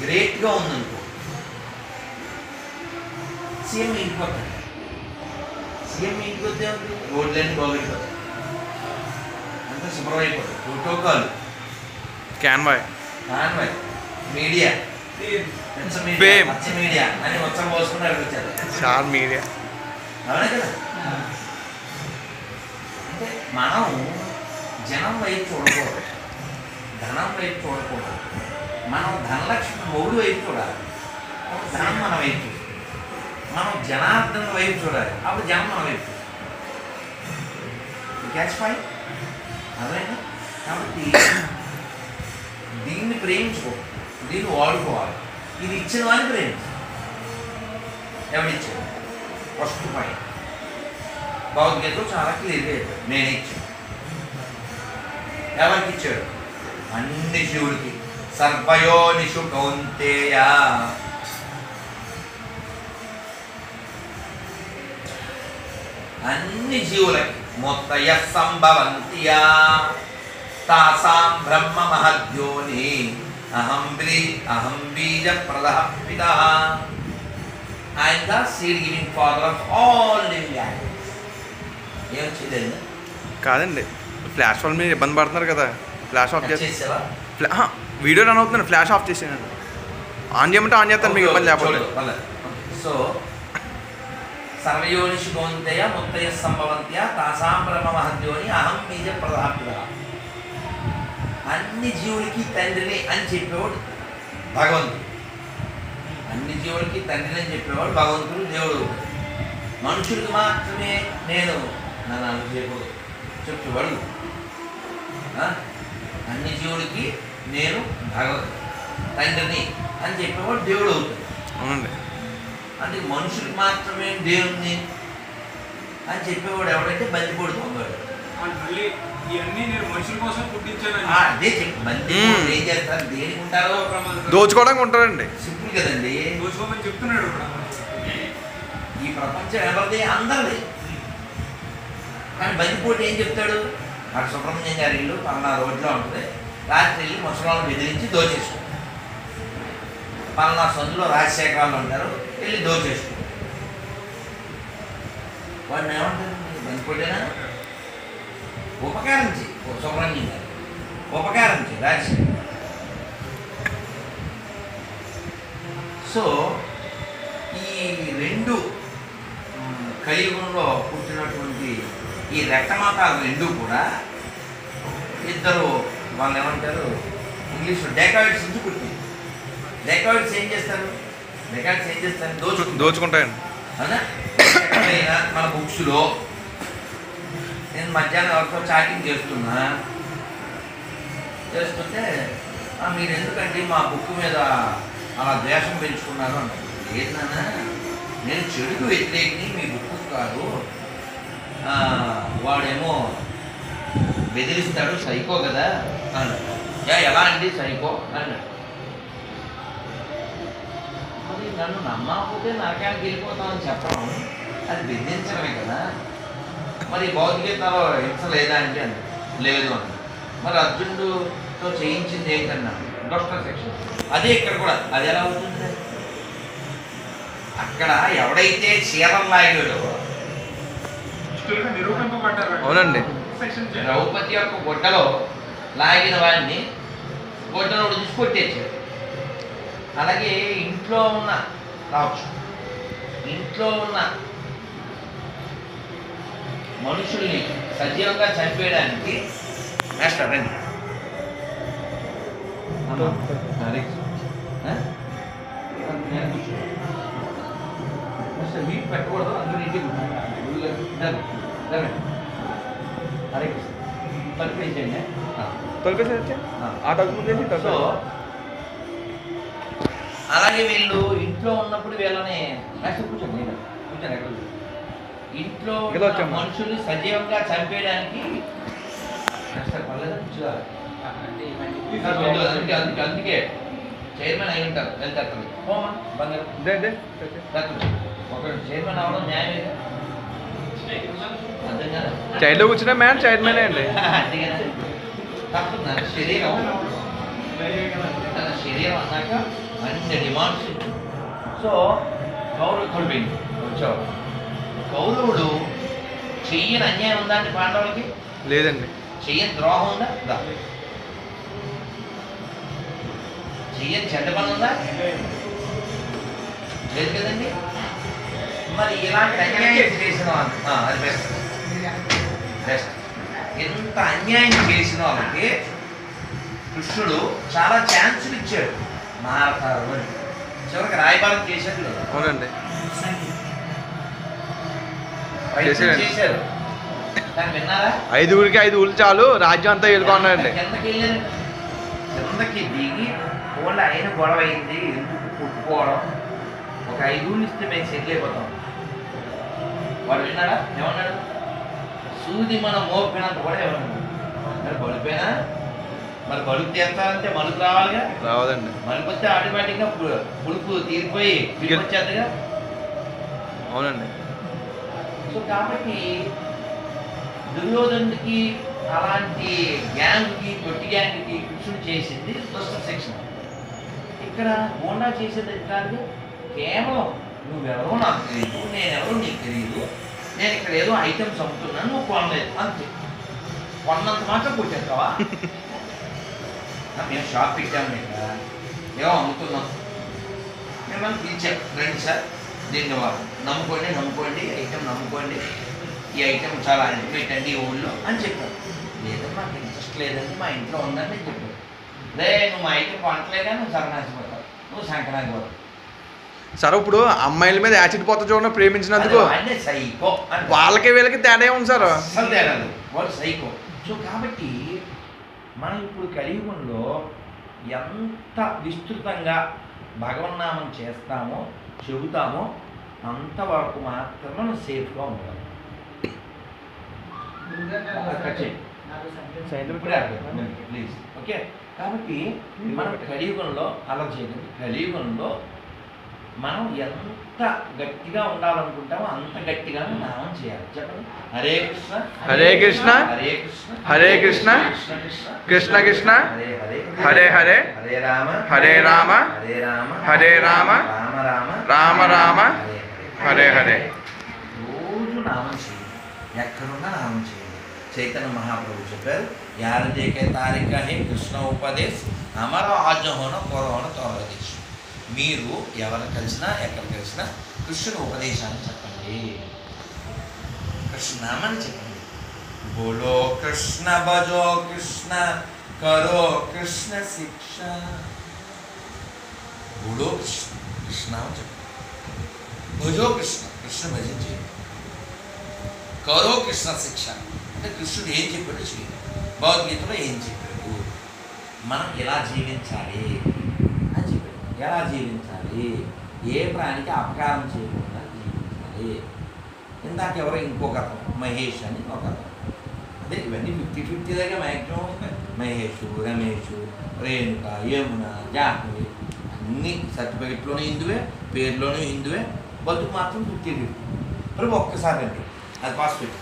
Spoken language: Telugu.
గ్రేట్గా ఉందనుకో సీఎం ఇంటికి వస్తాడు సీఎం ఇంటికి వస్తే ఏమవుతుంది? రోడ్లన్నీ బాగైపోతాయి అంతా శుభ్రం అయిపోతుంది ప్రోటోకాల్ క్యాన్వాయ్ కాన్వాయ్ మీడియా పెద్ద మీడియా Fame. పచ్చ మీడియా అని ఉత్సవం పోసుకుని అక్కడికి వచ్చారు స్టార్ మీడియా అవునే కదా అంటే మనం జనం వైపు చూడకూడదు ధనం వైపు చూడకూడదు మనం ధనలక్ష్మి మొగుడు వైపు చూడాలి. ధనం మన వైపు. మనం జనార్దన వైపు చూడాలి. అప్పుడు జనం మన వైపు. క్యాచ్ పాయింట్ అదేనా కాబట్టి దీన్ని ప్రేమించుకో. దీన్ని వాడుకోవాలి. ఇది ఇచ్చిన వాడిని ప్రేమించు. ఎవరిచ్చాడు ఫస్ట్ పాయింట్ భగవద్గీతలో చాలా క్లియర్గా చెప్పాడు నేను ఇచ్చాను. ఎవరికి ఇచ్చాడు? అన్ని శివుడికి. సర్వయోనిషు కౌంతేయ. అన్ని జీవులకి మొత్తయ సంభవంతియా తాసాం బ్రహ్మ మహద్యోని. అహం బ్రీ అహం బీజ ప్రద పిత. ఆయన the seed giving father of all living animals ఏం చేయలేదు? కాదండి ఫ్లాష్ వాళ్ళ మీద ఇబ్బంది పడుతున్నారు కదా. ఫ్లాష్ ఆఫ్ చేసి చేసావా? ఫ్లా- ఆహా, వీడియో రన్ అవుతున్నాను ఫ్లాష్ ఆఫ్ చేసాను ఆన్ చేయమంటే ఆన్ చేస్తాను మీకు ఇబ్బంది లేకపోతే. సో సర్వయోనిషు ముత్తయ సంభవంత్య తాసాం బ్రహ్మ అహం బీజ ప్రధాపిత అన్ని జీవులకి తండ్రిని అని చెప్పేవాడు భగవంతుడు. అన్ని జీవులకి తండ్రిని అని చెప్పేవాడు భగవంతుడు దేవుడు. మనుషులకు మాత్రమే నేను నన్ను అను చెప్పేవాడు. అన్ని జీవులకి నేను భగవంతుడు తండ్రిని అని చెప్పేవాడు దేవుడు అవుతాడు. అవునండి. అంటే మనుషులకు మాత్రమే దేవుణ్ణి అని చెప్పేవాడు ఎవడంటే బందిపోడు దొంగడు వాళ్ళు మళ్ళీ ఇవన్నీ నేను మనుషుల కోసం పుట్టించానని. ఆ, అదే చెప్పి. బందిపోడు ఏం చేస్తారు? దేనికి ఉంటారో? దోచుకోవడానికి ఉంటారండి. సింపుల్ కదండి. దోచుకోమని చెప్తున్నాడు ఈ ప్రపంచం ఎవరిది? అందరిది. కానీ బందిపోటు ఏం చెప్తాడు? అక్కడ సుబ్రహ్మణ్యం గారి ఇల్లు పలానా రోడ్లో ఉంటుంది. రాత్రి వెళ్ళి ముసలాలను బెదిరించి దోచేసుకుంటారు. పలానా సందులో రాజశేఖరాలు ఉంటారు వెళ్ళి దోచేసుకుంటారు. వాడిని ఏమంటారు? బందిపోటేనా ఉపకారం చేయి సుబ్రహ్మణ్యం గారు ఉపకారం చేయి రాజశేఖర్ సో ఈ రెండు కలియుగంలో పుట్టినటువంటి ఈ రక్తమాతాలు రెండు కూడా ఇద్దరు వాళ్ళు ఏమంటారు ఇంగ్లీష్లో డెకాయిడ్స్ నుంచి పుట్టింది? డెకాయిడ్స్ ఏం చేస్తారు? డెకాయిడ్స్ ఏం చేస్తారు? దోచుకుంటారు దోచుకుంటాయండి. అవునా? మన బుక్స్లో నేను మధ్యాహ్నం ఎవరితో చాటింగ్ చేస్తున్నా. చేస్తుంటే "ఆ, మీరు ఎందుకంటే మా బుక్ మీద అలా ద్వేషం పెంచుకున్నారు? అన్నారు లేదు నాన్న నేను చెడుకు వ్యతిరేకిని మీ బుక్ కాదు. వాడేమో బెదిరిస్తాడు సైకో కదా అన్నాడు. "యా, ఎలా అండి సైకో? అన్నాడు. మరి నన్ను నమ్మకపోతే నరకానికి వెళ్ళిపోతామని చెప్పడం అది బెదిరించడమే కదా. మరి భౌతికతలో హింస లేదా అంటే అన్న లేదు అన్న మరి అర్జునుడితో చేయించింది ఏంటన్నా? డాక్టర్ సెక్షన్ అదే ఇక్కడ కూడా అది ఎలా అవుతుంది? అక్కడ ఎవడైతే చీరం లాగాడో అవునండి. ద్రౌపది యొక్క గుడ్డలో లాగిన వాడిని గుడ్డను తీసి అలాగే ఇంట్లో ఉన్న రావచ్చు ఇంట్లో ఉన్న మనుషుల్ని సజీవంగా చంపేయడానికి మాస్టర్ రండి పెట్టకూడదు అందరూ ఇంటికి హరే కృష్ణ. తలుపేసేయండి ఆ. సో అలాగే వీళ్ళు ఇంట్లో ఉన్నప్పుడు వీళ్ళని నెక్స్ట్ కూర్చోండి ఎక్కడ. ఇంట్లో. మనుషుల్ని సజీవంగా చంపేయడానికి అందుకే చైర్మన్ అయి ఉంటారు వెళ్తారు పోమా బంగారు. దే దే తక్కువ ఒక చైర్మన్ అవడం న్యాయమే చైల్డ్లో కూర్చున్న మ్యాన్ చైల్డ్ మ్యానే అండి. శరీరం తన శరీరం అన్నాక అన్ని డిమాండ్స్ సో కౌరవ కొడిపోయింది వచ్చావు కౌరవుడు చెయ్యని అన్యాయం ఉందా అండి పాండవులకి? లేదండి. చెయ్యని ద్రోహం ఉందా? దా. చెయ్యని చెడ్డ పని ఉందా? లేదు కదండి. మరి ఇలాంటి అన్యాయం చేసిన అది బెస్ట్. బెస్ట్ ఇంత అన్యాయం చేసిన వాళ్ళకి కృష్ణుడు చాలా ఛాన్సులు ఇచ్చాడు. మారతారు అని. చివరికి రాయబారం చేశాడు లేదా అవునండి. చేశారు. విన్నారా? ఐదుగురికి ఐదు ఊళ్ళు చాలు రాజ్యం అంతా వెళ్ళుకున్నారండి కిందకి దిగి వాళ్ళ అయిన గొడవ అయింది. ఎందుకు కొట్టుకోవడం? ఒక ఐదుగురిని ఇస్తే మేము సెటిల్ అయిపోతాం. వాడు విన్నాడా? ఏమన్నాడు? సూది మనం మోపినంత కూడా ఏమన్నాడు మరి బలిపోయినా మరి బలుపు తీర్చాలంటే మలుపు రావాలిగా? రావదండి మలుపు వస్తే ఆటోమేటిక్గా పులుపు తీరిపోయి వచ్చేదిగా అవునండి. సో కాబట్టి దుర్యోధనుడికి అలాంటి గ్యాంగ్కి తొట్టి గ్యాంగ్కి కృష్ణుడు చేసింది దుష్ట శిక్షణ. ఇక్కడ గోండా చేసేది కాదు కేవలం నువ్వెవరో నాకు తెలియదు నేనెవరో నీకు తెలియదు నేను ఇక్కడ ఏదో ఐటమ్స్ అమ్ముతున్నాను నువ్వు కొనలేదు. అంతే. కొన్నంత మాత్రం కొట్టేస్తావా? ఆ, మేము షాప్ పెట్టాము ఇక్కడ ఏమో అమ్ముతున్నాం. మిమ్మల్ని పిలిచాం. రండి సార్. దీన్ని వా- నమ్ముకోండి నమ్ముకోండి ఈ ఐటెం నమ్ముకోండి. ఈ ఐటెం చాలా పెట్టండి ఈ ఊళ్ళో అని చెప్పారు. లేదమ్మా నాకు ఇంట్రెస్ట్ లేదండి. మా ఇంట్లో ఉందని చెప్పాను రే నువ్వు మా ఐటెం కొనట్లేదా? నువ్వు సంక్రాంతి పోతావు నువ్వు సంక్రాంతి పోతావు సరే ఇప్పుడు అమ్మాయిల మీద యాసిడ్ పోత చూడండి ప్రేమించినందుకు. వాళ్ళకి వీళ్ళకి తేడా ఉంది సార్? సైకో. సో కాబట్టి మనం ఇప్పుడు కలియుగంలో ఎంత విస్తృతంగా భగవన్నామం చేస్తామో చెబుతామో అంతవరకు మాత్రమే మనం సేఫ్గా అడగండి. ప్లీజ్. ఓకే? కాబట్టి మనం కలియుగంలో అలా చేయలేదు కలియుగంలో మనం ఎంత గట్టిగా ఉండాలనుకుంటామో అంత గట్టిగా నామం చేయాలి. చెప్పండి. హరే కృష్ణ హరే కృష్ణ, హరే కృష్ణ హరే కృష్ణ, కృష్ణ కృష్ణ హరే హరే హరే హరే, హరే రామ హరే రామ, హరే రామ హరే రామ, రామ రామ రామ రామ, హరే హరే రోజు నామం చేయండి. ఎక్కడున్నా నామం చేయండి. చైతన్య మహాప్రభు చెప్పారు యార దేకే తారిక హే కృష్ణ ఉపదేశ్ అమర ఆజ్ఞహోన పూర్వహోన తోరదేశ్ మీరు ఎవరు కలిసినా ఎక్కడ కలిసినా కృష్ణుని ఉపదేశాన్ని చెప్పండి. కృష్ణనామని చెప్పండి. బోలో కృష్ణ భజో కృష్ణ కరో కృష్ణ శిక్ష. బోలో కృష్ణ కృష్ణనామం చెప్పండి. భజో కృష్ణ కృష్ణ భజించేయండి కరో కృష్ణ శిక్ష. అంటే కృష్ణుడు ఏం చెప్పాడో చేయండి భగవద్గీతలో ఏం చెప్పాడు? మనం ఎలా జీవించాలి. అని చెప్పాడు ఎలా జీవించాలి? ఏ ప్రాణికి అపకారం చేయకుండా జీవించాలి? ఇందాక ఎవరో ఇంకొక అతను మహేష్ అని ఒక అతను అదే ఇవన్నీ ఫిఫ్టీ ఫిఫ్టీ దగ్గర మ్యాక్సిమం మహేష్ రమేష్ రేణుక యమున జాహ్నవి అన్ని సర్టిఫికెట్లోనే హిందువే పేరులోనే హిందువే బతుకు మాత్రం ఫిఫ్టీ ఫిఫ్టీ మరి ఒక్కసారి అండి అది పాస్ పెట్టి